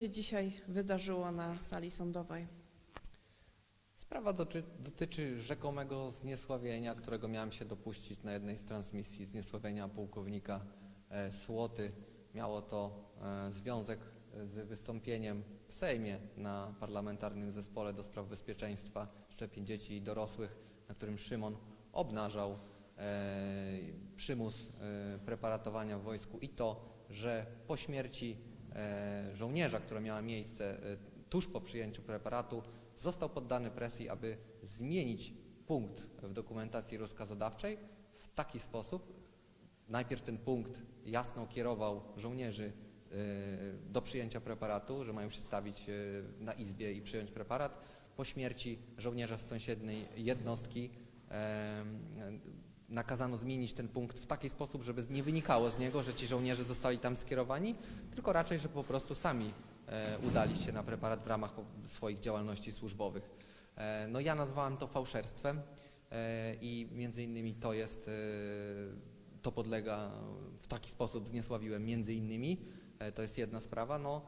się dzisiaj wydarzyło na sali sądowej? Sprawa doczy, dotyczy rzekomego zniesławienia, którego miałem się dopuścić na jednej z transmisji, zniesławienia pułkownika e, Słoty. Miało to e, związek z wystąpieniem w Sejmie na parlamentarnym zespole do spraw bezpieczeństwa szczepień dzieci i dorosłych, na którym Szymon obnażał e, przymus e, preparatowania w wojsku i to, że po śmierci żołnierza, która miała miejsce e, tuż po przyjęciu preparatu, został poddany presji, aby zmienić punkt w dokumentacji rozkazodawczej w taki sposób, najpierw ten punkt jasno kierował żołnierzy y, do przyjęcia preparatu, że mają się stawić na izbie i przyjąć preparat. Po śmierci żołnierza z sąsiedniej jednostki nakazano zmienić ten punkt w taki sposób, żeby nie wynikało z niego, że ci żołnierze zostali tam skierowani, tylko raczej, że po prostu sami e, udali się na preparat w ramach swoich działalności służbowych. E, No ja nazwałem to fałszerstwem e, i między innymi to jest, to podlega, w taki sposób zniesławiłem między innymi, to jest jedna sprawa, no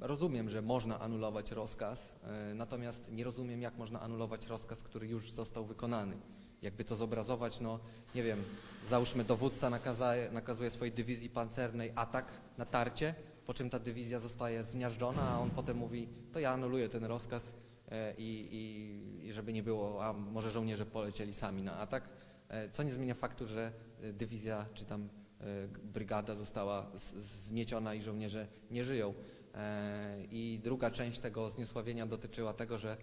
rozumiem, że można anulować rozkaz, natomiast nie rozumiem jak można anulować rozkaz, który już został wykonany. Jakby to zobrazować, no nie wiem, załóżmy dowódca nakaza, nakazuje swojej dywizji pancernej atak na tarcie, po czym ta dywizja zostaje zmiażdżona, a on potem mówi, to ja anuluję ten rozkaz e, i, i, i żeby nie było, a może żołnierze polecieli sami na atak, e, co nie zmienia faktu, że e, dywizja czy tam brygada została zmieciona i żołnierze nie żyją. I druga część tego zniesławienia dotyczyła tego, że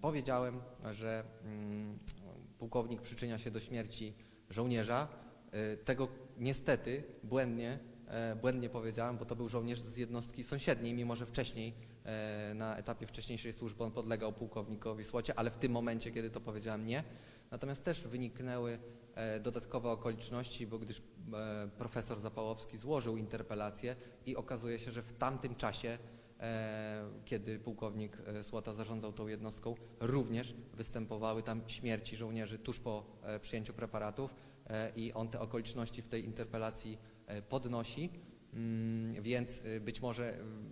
powiedziałem, że mm, pułkownik przyczynia się do śmierci żołnierza. E, Tego niestety błędnie, e, błędnie powiedziałem, bo to był żołnierz z jednostki sąsiedniej, mimo że wcześniej e, na etapie wcześniejszej służby on podlegał pułkownikowi Słocie, ale w tym momencie, kiedy to powiedziałem, nie. Natomiast też wyniknęły dodatkowe okoliczności, bo gdyż profesor Zapałowski złożył interpelację i okazuje się, że w tamtym czasie, kiedy pułkownik e, Słota zarządzał tą jednostką, również występowały tam śmierci żołnierzy tuż po e, przyjęciu preparatów e, i on te okoliczności w tej interpelacji e, podnosi, Mm, więc e, być może mm,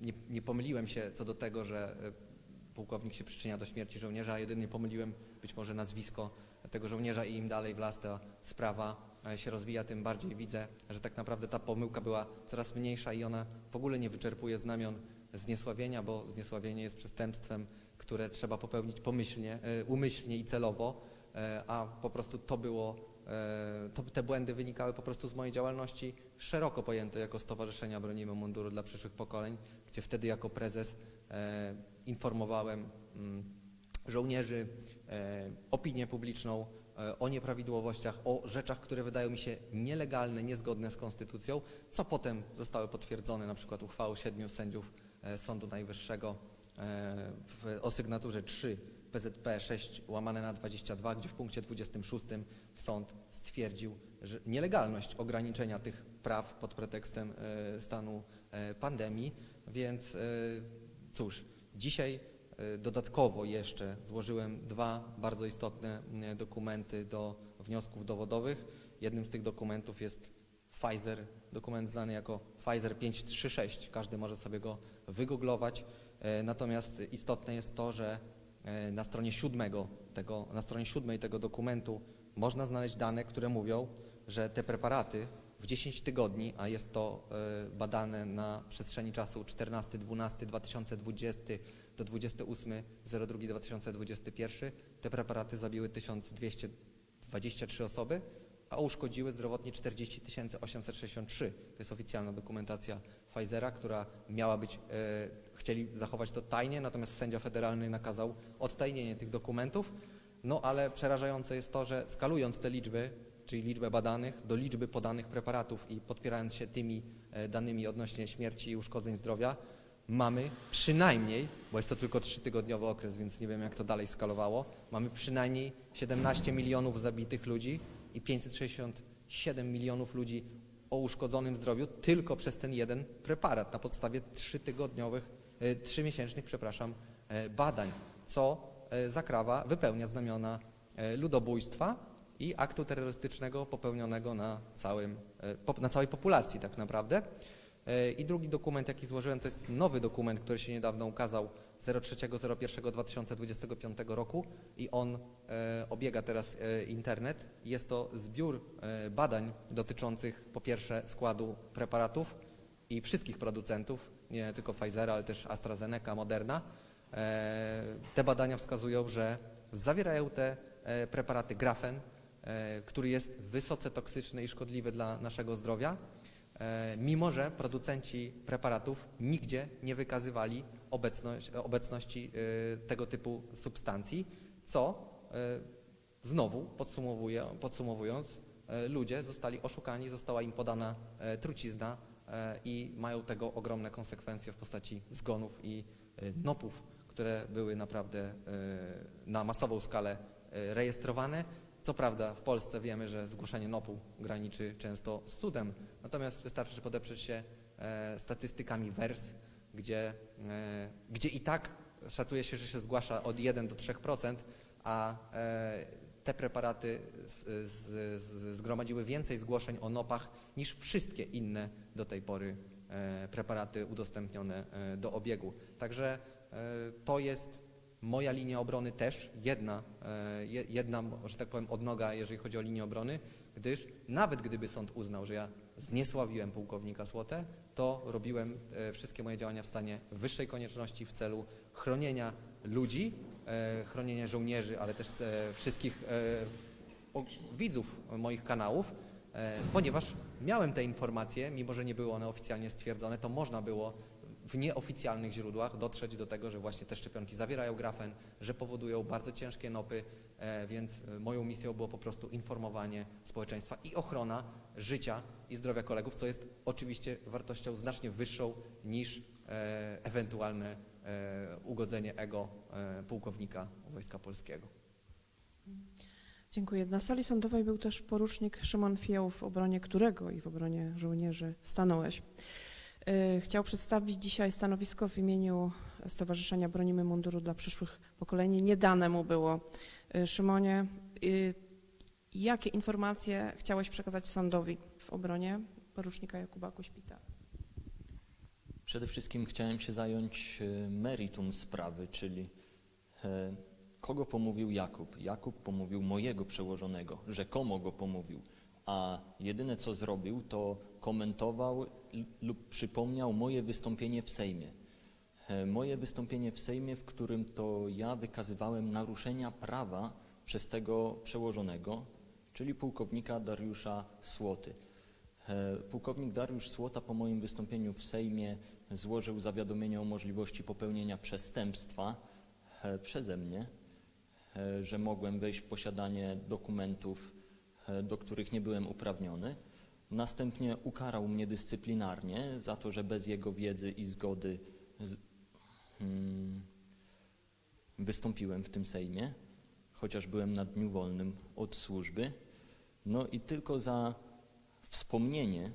nie, nie pomyliłem się co do tego, że e, pułkownik się przyczynia do śmierci żołnierza, a jedynie pomyliłem być może nazwisko tego żołnierza i im dalej w las ta sprawa e, się rozwija, tym bardziej widzę, że tak naprawdę ta pomyłka była coraz mniejsza i ona w ogóle nie wyczerpuje znamion zniesławienia, bo zniesławienie jest przestępstwem, które trzeba popełnić pomyślnie, e, umyślnie i celowo, e, a po prostu to było, e, to, te błędy wynikały po prostu z mojej działalności szeroko pojętej jako Stowarzyszenia Bronimy Munduru dla przyszłych pokoleń, gdzie wtedy jako prezes e, informowałem mm, żołnierzy, e, opinię publiczną e, o nieprawidłowościach, o rzeczach, które wydają mi się nielegalne, niezgodne z konstytucją, co potem zostały potwierdzone na przykład uchwałą siedmiu sędziów e, Sądu Najwyższego e, w, o sygnaturze 3 PZP 6 łamane na 22, gdzie w punkcie 26 sąd stwierdził że nielegalność ograniczenia tych praw pod pretekstem e, stanu e, pandemii, więc e, cóż, dzisiaj e, dodatkowo jeszcze złożyłem dwa bardzo istotne e, dokumenty do wniosków dowodowych. Jednym z tych dokumentów jest Pfizer, dokument znany jako Pfizer 536. Każdy może sobie go wygooglować. E, Natomiast istotne jest to, że e, na stronie siódmego tego, na stronie siódmej tego dokumentu można znaleźć dane, które mówią, że te preparaty w 10 tygodni, a jest to e, badane na przestrzeni czasu 14-12-2020 do 28.02.2021, te preparaty zabiły 1223 osoby, a uszkodziły zdrowotnie 40 863. To jest oficjalna dokumentacja Pfizera, która miała być, e, chcieli zachować to tajnie, natomiast sędzia federalny nakazał odtajnienie tych dokumentów. No ale przerażające jest to, że skalując te liczby, czyli liczbę badanych do liczby podanych preparatów i podpierając się tymi e, danymi odnośnie śmierci i uszkodzeń zdrowia, mamy przynajmniej, bo jest to tylko trzytygodniowy okres, więc nie wiem jak to dalej skalowało, mamy przynajmniej 17 milionów zabitych ludzi i 567 milionów ludzi o uszkodzonym zdrowiu tylko przez ten jeden preparat na podstawie trzytygodniowych, e, trzymiesięcznych, przepraszam, e, badań, co e, zakrawa wypełnia znamiona ludobójstwa i aktu terrorystycznego popełnionego na, całym, na całej populacji tak naprawdę. E, I drugi dokument, jaki złożyłem, to jest nowy dokument, który się niedawno ukazał 03.01.2025 roku i on e, obiega teraz e, internet. Jest to zbiór badań dotyczących po pierwsze składu preparatów i wszystkich producentów, nie tylko Pfizera, ale też AstraZeneca, Moderna. Te badania wskazują, że zawierają te preparaty grafen, który jest wysoce toksyczny i szkodliwy dla naszego zdrowia, mimo że producenci preparatów nigdzie nie wykazywali obecność, obecności e, tego typu substancji, co e, znowu podsumowując, e, ludzie zostali oszukani, została im podana e, trucizna e, i mają tego ogromne konsekwencje w postaci zgonów i e, nopów, które były naprawdę e, na masową skalę e, rejestrowane. Co prawda w Polsce wiemy, że zgłoszenie NOP-u graniczy często z cudem, natomiast wystarczy podeprzeć się e, statystykami WERS, gdzie, e, gdzie i tak szacuje się, że się zgłasza od 1 do 3%, a e, te preparaty z, z, z, zgromadziły więcej zgłoszeń o NOP-ach niż wszystkie inne do tej pory preparaty udostępnione do obiegu. Także to jest moja linia obrony też, jedna, e, je- jedna, że tak powiem, odnoga, jeżeli chodzi o linię obrony, gdyż nawet gdyby sąd uznał, że ja zniesławiłem pułkownika Słotę, to robiłem e, wszystkie moje działania w stanie wyższej konieczności w celu chronienia ludzi, e, chronienia żołnierzy, ale też wszystkich widzów moich kanałów, ponieważ miałem te informacje, mimo że nie były one oficjalnie stwierdzone, to można było w nieoficjalnych źródłach dotrzeć do tego, że właśnie te szczepionki zawierają grafen, że powodują bardzo ciężkie nopy, e, więc e, moją misją było po prostu informowanie społeczeństwa i ochrona życia i zdrowia kolegów, co jest oczywiście wartością znacznie wyższą niż e, ewentualne ugodzenie ego pułkownika Wojska Polskiego. Dziękuję. Na sali sądowej był też porucznik Szymon Fieł, w obronie którego i w obronie żołnierzy stanąłeś. Y, Chciał przedstawić dzisiaj stanowisko w imieniu Stowarzyszenia Bronimy Munduru dla przyszłych pokoleń. Nie dane mu było. Y, Szymonie, y, jakie informacje chciałeś przekazać sądowi w obronie porucznika Jakuba Kuśpita? Przede wszystkim chciałem się zająć meritum sprawy, czyli e, kogo pomówił Jakub. Jakub pomówił mojego przełożonego, rzekomo go pomówił, a jedyne co zrobił, to komentował lub przypomniał moje wystąpienie w Sejmie. E, Moje wystąpienie w Sejmie, w którym to ja wykazywałem naruszenia prawa przez tego przełożonego, czyli pułkownika Dariusza Słoty. E, Pułkownik Dariusz Słota po moim wystąpieniu w Sejmie złożył zawiadomienie o możliwości popełnienia przestępstwa e, przeze mnie, że mogłem wejść w posiadanie dokumentów, do których nie byłem uprawniony. Następnie ukarał mnie dyscyplinarnie za to, że bez jego wiedzy i zgody z, mm, wystąpiłem w tym Sejmie, chociaż byłem na dniu wolnym od służby. No i tylko za wspomnienie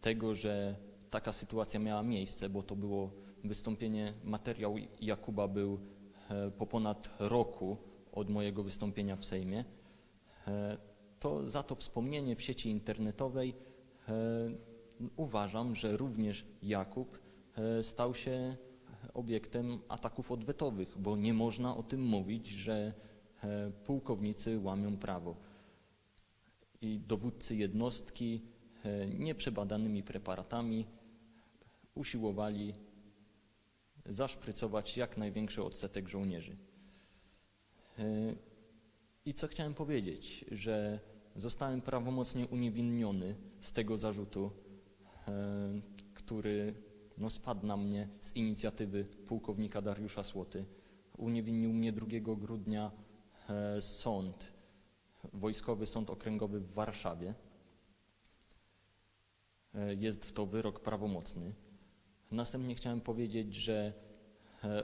tego, że taka sytuacja miała miejsce, bo to było wystąpienie, materiał Jakuba był e, po ponad roku od mojego wystąpienia w Sejmie, e, to za to wspomnienie w sieci internetowej uważam, że również Jakub e, stał się obiektem ataków odwetowych, bo nie można o tym mówić, że e, pułkownicy łamią prawo i dowódcy jednostki e, nieprzebadanymi preparatami usiłowali zaszprycować jak największy odsetek żołnierzy. E, I co chciałem powiedzieć, że zostałem prawomocnie uniewinniony z tego zarzutu, e, który no, spadł na mnie z inicjatywy pułkownika Dariusza Słoty. Uniewinnił mnie 2 grudnia e, sąd Wojskowy Sąd Okręgowy w Warszawie. E, Jest to wyrok prawomocny. Następnie chciałem powiedzieć, że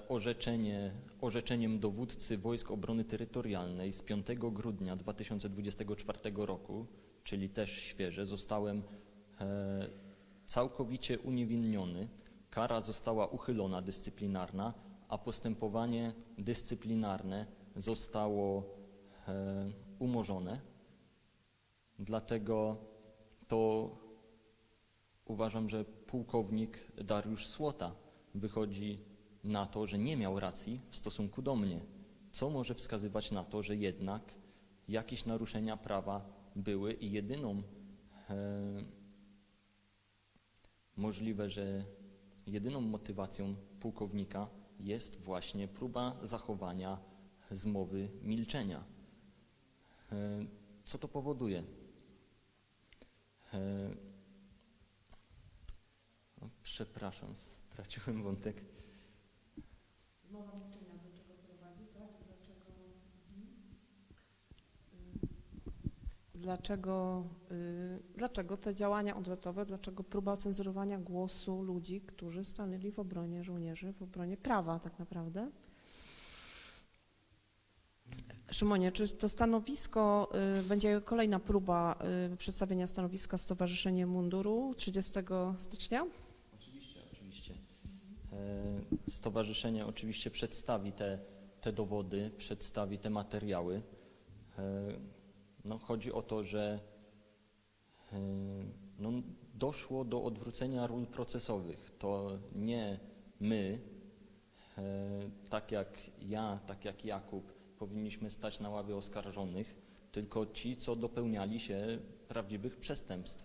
orzeczenie, orzeczeniem dowódcy Wojsk Obrony Terytorialnej z 5 grudnia 2024 roku, czyli też świeże, zostałem e, całkowicie uniewinniony. Kara została uchylona dyscyplinarna, a postępowanie dyscyplinarne zostało e, umorzone. Dlatego to uważam, że pułkownik Dariusz Słota wychodzi na to, że nie miał racji w stosunku do mnie, co może wskazywać na to, że jednak jakieś naruszenia prawa były i jedyną e, możliwe, że jedyną motywacją pułkownika jest właśnie próba zachowania zmowy milczenia. E, Co to powoduje? E, o, Przepraszam, straciłem wątek. Milczenia do czego prowadzi, tak? Dlaczego, dlaczego, y, dlaczego te działania odwetowe, dlaczego próba cenzurowania głosu ludzi, którzy stanęli w obronie żołnierzy, w obronie prawa tak naprawdę? Szymonie, czy to stanowisko, y, będzie kolejna próba y, przedstawienia stanowiska Stowarzyszenie Munduru 30 stycznia? Stowarzyszenie oczywiście przedstawi te, te dowody, przedstawi te materiały. E, No, chodzi o to, że e, no, doszło do odwrócenia ról procesowych. To nie my, e, tak jak ja, tak jak Jakub, powinniśmy stać na ławie oskarżonych, tylko ci, co dopełniali się prawdziwych przestępstw.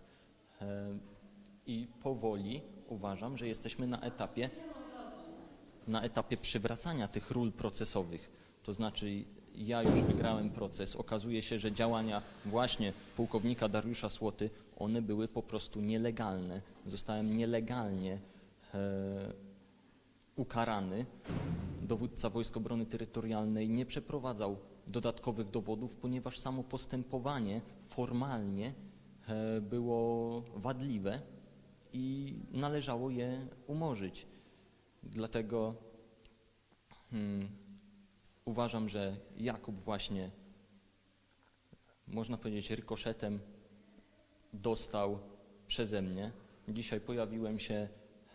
I powoli uważam, że jesteśmy na etapie, na etapie przywracania tych ról procesowych. To znaczy, ja już wygrałem proces. Okazuje się, że działania właśnie pułkownika Dariusza Słoty, one były po prostu nielegalne. Zostałem nielegalnie e, ukarany. Dowódca Wojsk Obrony Terytorialnej nie przeprowadzał dodatkowych dowodów, ponieważ samo postępowanie formalnie e, było wadliwe i należało je umorzyć. Dlatego hmm, uważam, że Jakub właśnie, można powiedzieć, rykoszetem dostał przeze mnie. Dzisiaj pojawiłem się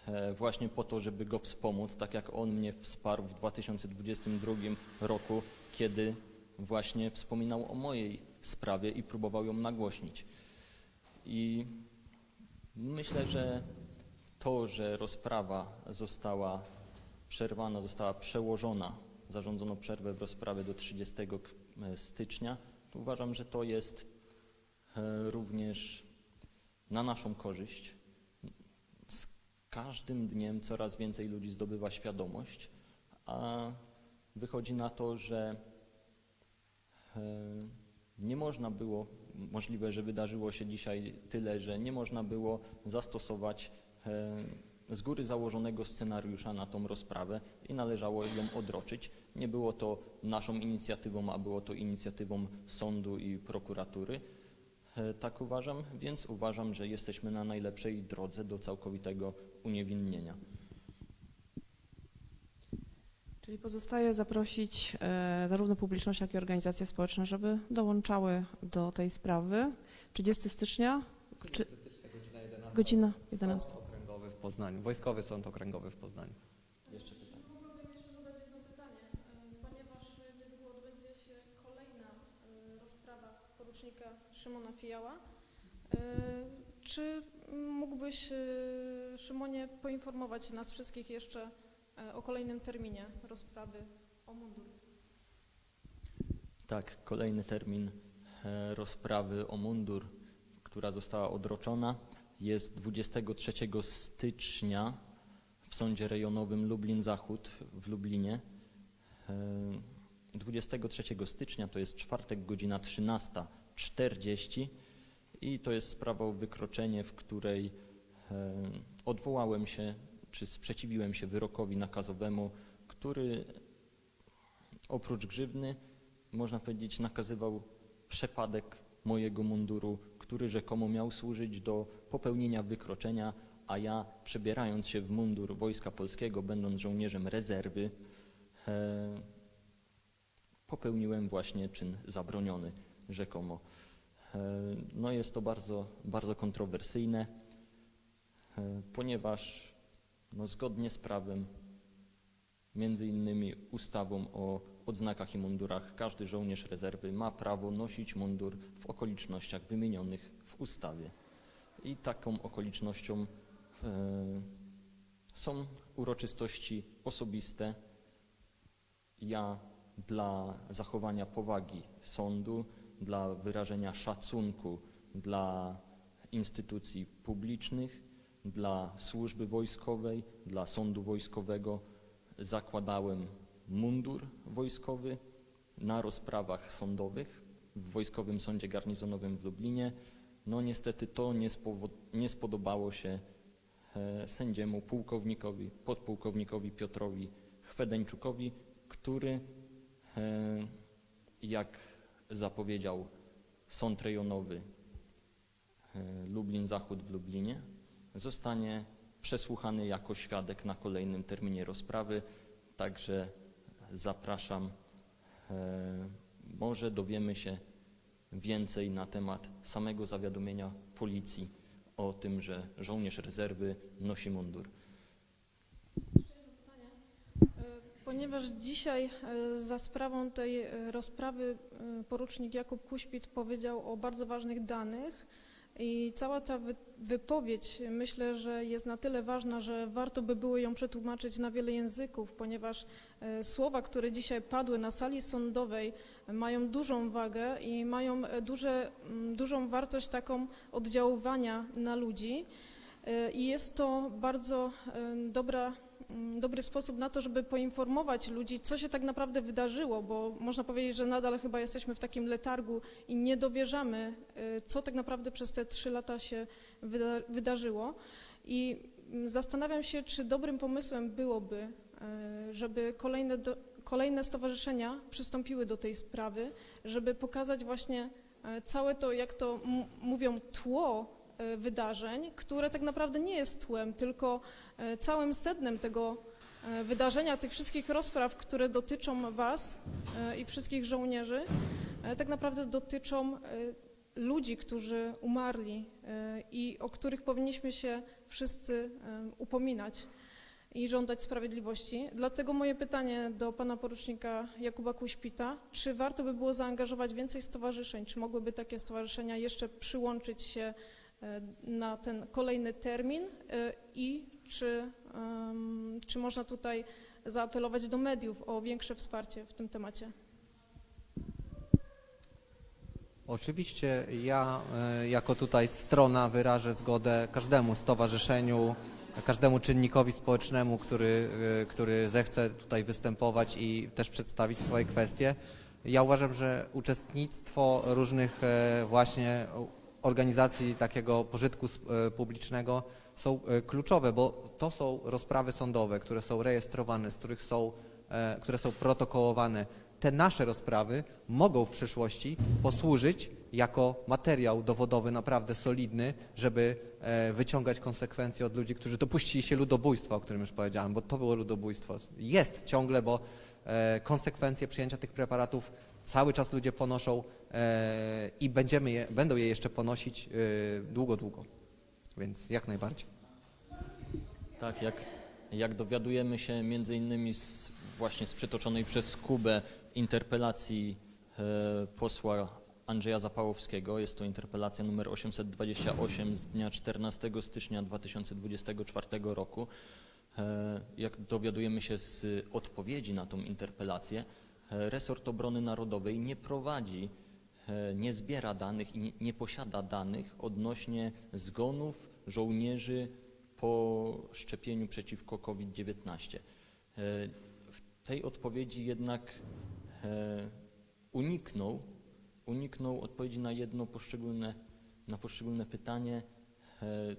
e, właśnie po to, żeby go wspomóc, tak jak on mnie wsparł w 2022 roku, kiedy właśnie wspominał o mojej sprawie i próbował ją nagłośnić. I myślę, że to, że rozprawa została przerwana, została przełożona, zarządzono przerwę w rozprawie do 30 k- stycznia, uważam, że to jest e, również na naszą korzyść. Z każdym dniem coraz więcej ludzi zdobywa świadomość, a wychodzi na to, że e, nie można było, możliwe, że wydarzyło się dzisiaj tyle, że nie można było zastosować e, z góry założonego scenariusza na tą rozprawę i należało ją odroczyć. Nie było to naszą inicjatywą, a było to inicjatywą sądu i prokuratury. E, Tak uważam, więc uważam, że jesteśmy na najlepszej drodze do całkowitego uniewinnienia. Czyli pozostaje zaprosić e, zarówno publiczność, jak i organizacje społeczne, żeby dołączały do tej sprawy. 30 stycznia, czy, Godzina 11. godzina 11. Poznaniu. Wojskowy Sąd Okręgowy w Poznaniu. Jeszcze pytanie. Mogłabym jeszcze zadać jedno pytanie, e, ponieważ niedługo odbędzie się kolejna e, rozprawa porucznika Szymona Fijała. E, Czy mógłbyś, Szymonie, poinformować nas wszystkich jeszcze o kolejnym terminie rozprawy o mundur? Tak, kolejny termin rozprawy o mundur, która została odroczona, jest 23 stycznia w Sądzie Rejonowym Lublin Zachód w Lublinie. E, 23 stycznia to jest czwartek, godzina 13.40 i to jest sprawa o wykroczenie, w której e, odwołałem się, czy sprzeciwiłem się wyrokowi nakazowemu, który oprócz grzywny można powiedzieć, nakazywał przepadek mojego munduru, który rzekomo miał służyć do popełnienia wykroczenia, a ja przebierając się w mundur Wojska Polskiego, będąc żołnierzem rezerwy, e, popełniłem właśnie czyn zabroniony rzekomo. E, no jest to bardzo, bardzo kontrowersyjne, e, ponieważ no, zgodnie z prawem Między innymi ustawą o odznakach i mundurach każdy żołnierz rezerwy ma prawo nosić mundur w okolicznościach wymienionych w ustawie. I taką okolicznością e, są uroczystości osobiste. Ja dla zachowania powagi sądu, dla wyrażenia szacunku dla instytucji publicznych, dla służby wojskowej, dla sądu wojskowego zakładałem mundur wojskowy na rozprawach sądowych w Wojskowym Sądzie Garnizonowym w Lublinie. No niestety to nie, nie spodobało się e, sędziemu pułkownikowi, podpułkownikowi Piotrowi Chwedeńczukowi, który, e, jak zapowiedział Sąd Rejonowy e, Lublin Zachód w Lublinie, zostanie przesłuchany jako świadek na kolejnym terminie rozprawy. Także zapraszam. E, Może dowiemy się więcej na temat samego zawiadomienia policji o tym, że żołnierz rezerwy nosi mundur. Ponieważ dzisiaj e, za sprawą tej e, rozprawy porucznik Jakub Kuśpit powiedział o bardzo ważnych danych i cała ta wy- wypowiedź myślę, że jest na tyle ważna, że warto by było ją przetłumaczyć na wiele języków, ponieważ e, słowa, które dzisiaj padły na sali sądowej mają dużą wagę i mają e, duże, dużą wartość taką oddziaływania na ludzi. E, I jest to bardzo dobra dobry sposób na to, żeby poinformować ludzi, co się tak naprawdę wydarzyło, bo można powiedzieć, że nadal chyba jesteśmy w takim letargu i nie dowierzamy, y, co tak naprawdę przez te trzy lata się wyda wydarzyło. I mm, zastanawiam się, czy dobrym pomysłem byłoby, y, żeby kolejne, do, kolejne stowarzyszenia przystąpiły do tej sprawy, żeby pokazać właśnie y, całe to, jak to mówią, tło wydarzeń, które tak naprawdę nie jest tłem, tylko całym sednem tego e, wydarzenia, tych wszystkich rozpraw, które dotyczą Was e, i wszystkich żołnierzy, e, tak naprawdę dotyczą e, ludzi, którzy umarli e, i o których powinniśmy się wszyscy e, upominać i żądać sprawiedliwości. Dlatego moje pytanie do pana porucznika Jakuba Kuśpita, czy warto by było zaangażować więcej stowarzyszeń, czy mogłyby takie stowarzyszenia jeszcze przyłączyć się e, na ten kolejny termin e, i czy, czy można tutaj zaapelować do mediów o większe wsparcie w tym temacie? Oczywiście ja e, jako tutaj strona wyrażę zgodę każdemu stowarzyszeniu, każdemu czynnikowi społecznemu, który, e, który zechce tutaj występować i też przedstawić swoje kwestie. Ja uważam, że uczestnictwo różnych e, właśnie organizacji takiego pożytku e, publicznego są e, kluczowe, bo to są rozprawy sądowe, które są rejestrowane, z których są, e, które są protokołowane. Te nasze rozprawy mogą w przyszłości posłużyć jako materiał dowodowy naprawdę solidny, żeby wyciągać konsekwencje od ludzi, którzy dopuścili się ludobójstwa, o którym już powiedziałem, bo to było ludobójstwo. Jest ciągle, bo konsekwencje przyjęcia tych preparatów cały czas ludzie ponoszą e, i będziemy je, będą je jeszcze ponosić e, długo, długo. Więc jak najbardziej. Tak, jak, jak dowiadujemy się między innymi z, właśnie z przytoczonej przez Kubę interpelacji e, posła Andrzeja Zapałowskiego, jest to interpelacja numer 828 z dnia 14 stycznia 2024 roku. Jak dowiadujemy się z odpowiedzi na tą interpelację, resort obrony narodowej nie prowadzi, e, nie zbiera danych i nie, nie posiada danych odnośnie zgonów żołnierzy po szczepieniu przeciwko COVID-19. E, W tej odpowiedzi jednak e, uniknął, uniknął odpowiedzi na jedno poszczególne, na poszczególne pytanie, e,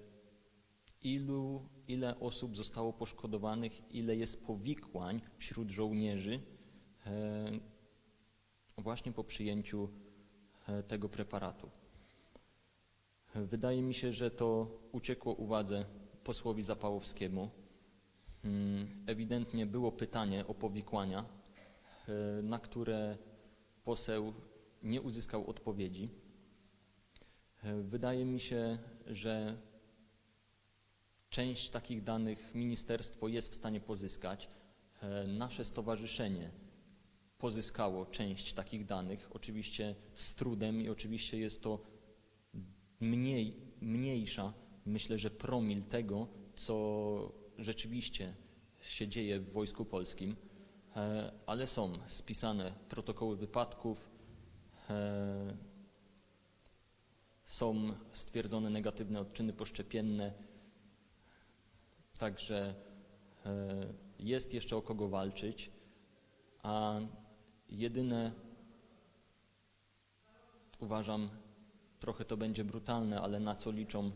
ilu, ile osób zostało poszkodowanych, ile jest powikłań wśród żołnierzy e, właśnie po przyjęciu e, tego preparatu. Wydaje mi się, że to uciekło uwadze posłowi Zapałowskiemu. Mm, Ewidentnie było pytanie o powikłania, e, na które poseł nie uzyskał odpowiedzi. E, Wydaje mi się, że część takich danych ministerstwo jest w stanie pozyskać. E, Nasze stowarzyszenie pozyskało część takich danych, oczywiście z trudem i oczywiście jest to mniej mniejsza, myślę, że promil tego, co rzeczywiście się dzieje w Wojsku Polskim, e, ale są spisane protokoły wypadków, e, są stwierdzone negatywne odczyny poszczepienne, także e, jest jeszcze o kogo walczyć, a jedyne uważam, trochę to będzie brutalne, ale na co liczą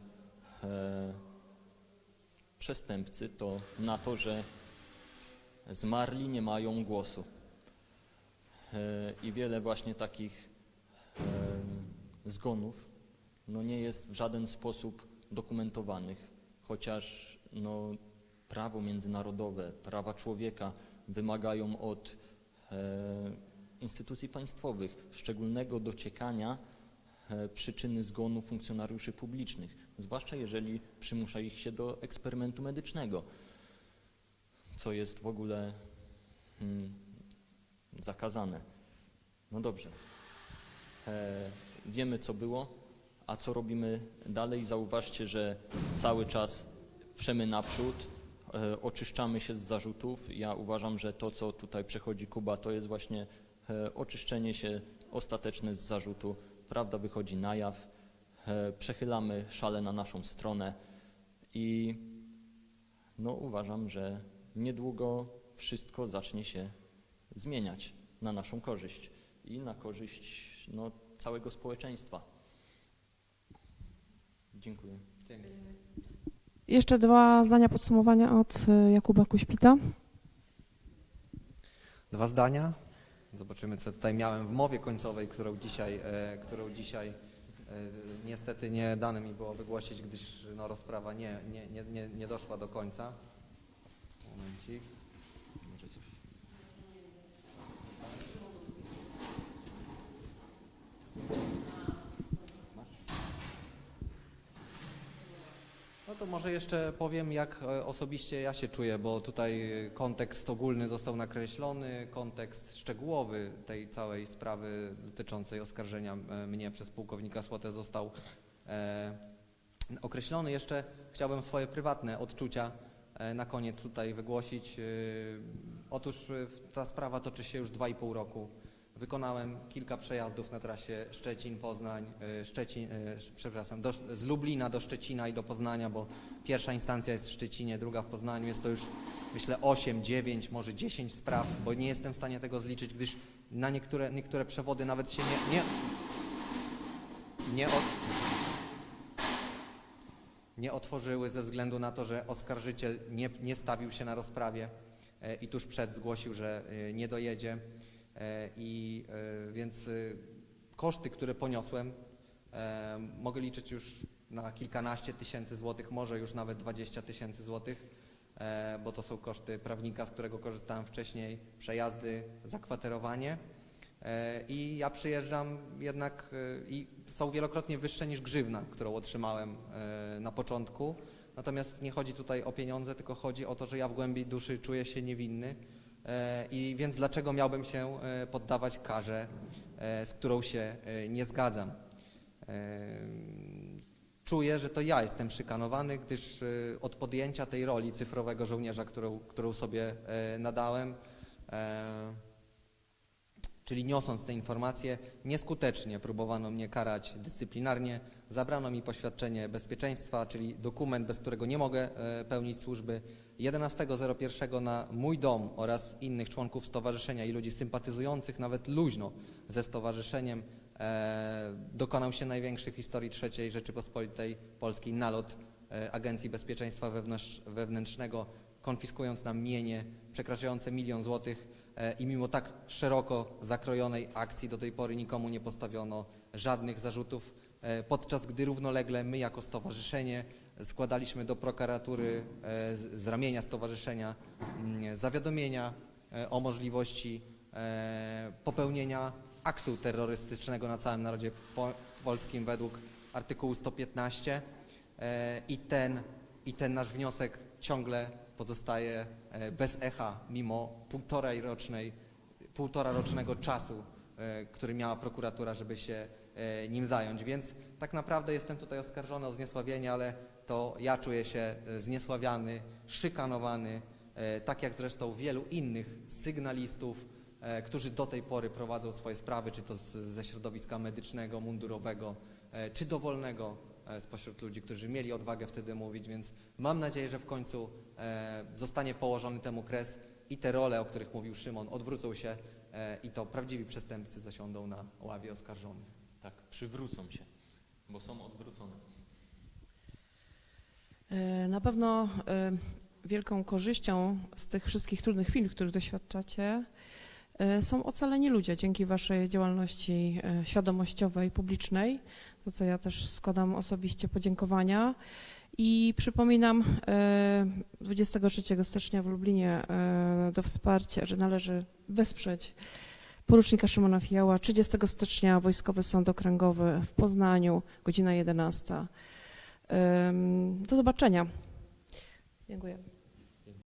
e, przestępcy, to na to, że zmarli nie mają głosu. E, I wiele właśnie takich e, zgonów no nie jest w żaden sposób dokumentowanych, chociaż no, prawo międzynarodowe, prawa człowieka wymagają od e, instytucji państwowych szczególnego dociekania e, przyczyny zgonu funkcjonariuszy publicznych, zwłaszcza jeżeli przymusza ich się do eksperymentu medycznego, co jest w ogóle hmm, zakazane. No dobrze. E, wiemy, co było, a co robimy dalej? Zauważcie, że cały czas przemy naprzód, e, oczyszczamy się z zarzutów. Ja uważam, że to, co tutaj przechodzi Kuba, to jest właśnie oczyszczenie się ostateczne z zarzutu. Prawda wychodzi na jaw, e, przechylamy szale na naszą stronę i no, uważam, że niedługo wszystko zacznie się zmieniać na naszą korzyść i na korzyść no, całego społeczeństwa. Dziękuję. Jeszcze dwa zdania podsumowania od y, Jakuba Kuśpita. Dwa zdania. Zobaczymy, co tutaj miałem w mowie końcowej, którą dzisiaj, e, którą dzisiaj e, niestety nie dane mi było wygłosić, gdyż no, rozprawa nie, nie, nie, nie, doszła do końca. Momencik. Może coś. No to może jeszcze powiem, jak e, osobiście ja się czuję, bo tutaj kontekst ogólny został nakreślony, kontekst szczegółowy tej całej sprawy dotyczącej oskarżenia e, mnie przez pułkownika Słotę został e, określony. Jeszcze chciałbym swoje prywatne odczucia na koniec tutaj wygłosić. Otóż ta sprawa toczy się już 2,5 roku. Wykonałem kilka przejazdów na trasie Szczecin-Poznań, e, Szczecin, e, sz- przepraszam, do, z Lublina do Szczecina i do Poznania, bo pierwsza instancja jest w Szczecinie, druga w Poznaniu. Jest to już myślę 8, 9, może 10 spraw, bo nie jestem w stanie tego zliczyć, gdyż na niektóre, niektóre przewody nawet się nie, nie, nie, od, nie otworzyły ze względu na to, że oskarżyciel nie, nie stawił się na rozprawie e, i tuż przed zgłosił, że nie dojedzie. E, I e, więc e, koszty, które poniosłem, mogę liczyć już na kilkanaście tysięcy złotych, może już nawet 20 tysięcy złotych, bo to są koszty prawnika, z którego korzystałem wcześniej, przejazdy, zakwaterowanie. I ja przyjeżdżam jednak i są wielokrotnie wyższe niż grzywna, którą otrzymałem na początku. Natomiast nie chodzi tutaj o pieniądze, tylko chodzi o to, że ja w głębi duszy czuję się niewinny. E, I więc dlaczego miałbym się e, poddawać karze, e, z którą się nie zgadzam? Czuję, że to ja jestem szykanowany, gdyż od podjęcia tej roli cyfrowego żołnierza, którą, którą sobie nadałem, czyli niosąc te informacje, nieskutecznie próbowano mnie karać dyscyplinarnie, zabrano mi poświadczenie bezpieczeństwa, czyli dokument, bez którego nie mogę pełnić służby. 11.01 na mój dom oraz innych członków stowarzyszenia i ludzi sympatyzujących nawet luźno ze stowarzyszeniem e, dokonał się największy w historii III Rzeczypospolitej Polskiej nalot e, Agencji Bezpieczeństwa Wewnętrz, Wewnętrznego, konfiskując nam mienie przekraczające milion złotych e, i mimo tak szeroko zakrojonej akcji do tej pory nikomu nie postawiono żadnych zarzutów, e, podczas gdy równolegle my jako stowarzyszenie składaliśmy do prokuratury e, z, ramienia stowarzyszenia mm, zawiadomienia e, o możliwości e, popełnienia aktu terrorystycznego na całym narodzie po, polskim według artykułu 115 e, i ten, i ten nasz wniosek ciągle pozostaje bez echa mimo półtorej rocznej, półtora rocznego czasu, który miała prokuratura, żeby się nim zająć. Więc tak naprawdę jestem tutaj oskarżony o zniesławienie, ale to ja czuję się e, zniesławiany, szykanowany, e, tak jak zresztą wielu innych sygnalistów, e, którzy do tej pory prowadzą swoje sprawy, czy to ze środowiska medycznego, mundurowego, czy dowolnego spośród ludzi, którzy mieli odwagę wtedy mówić, więc mam nadzieję, że w końcu zostanie położony temu kres i te role, o których mówił Szymon, odwrócą się i to prawdziwi przestępcy zasiądą na ławie oskarżonych. Tak, przywrócą się, bo są odwrócone. E, Na pewno e, wielką korzyścią z tych wszystkich trudnych chwil, których doświadczacie, e, są ocaleni ludzie dzięki Waszej działalności świadomościowej, publicznej, za co ja też składam osobiście podziękowania. I przypominam e, 23 stycznia w Lublinie do wsparcia, że należy wesprzeć porucznika Szymona Fijała. 30 stycznia Wojskowy Sąd Okręgowy w Poznaniu, godzina 11. Do zobaczenia. Dziękuję.